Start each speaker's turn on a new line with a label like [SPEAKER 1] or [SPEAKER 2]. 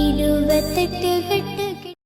[SPEAKER 1] ഇരുപത്തെട്ട് ഘട്ട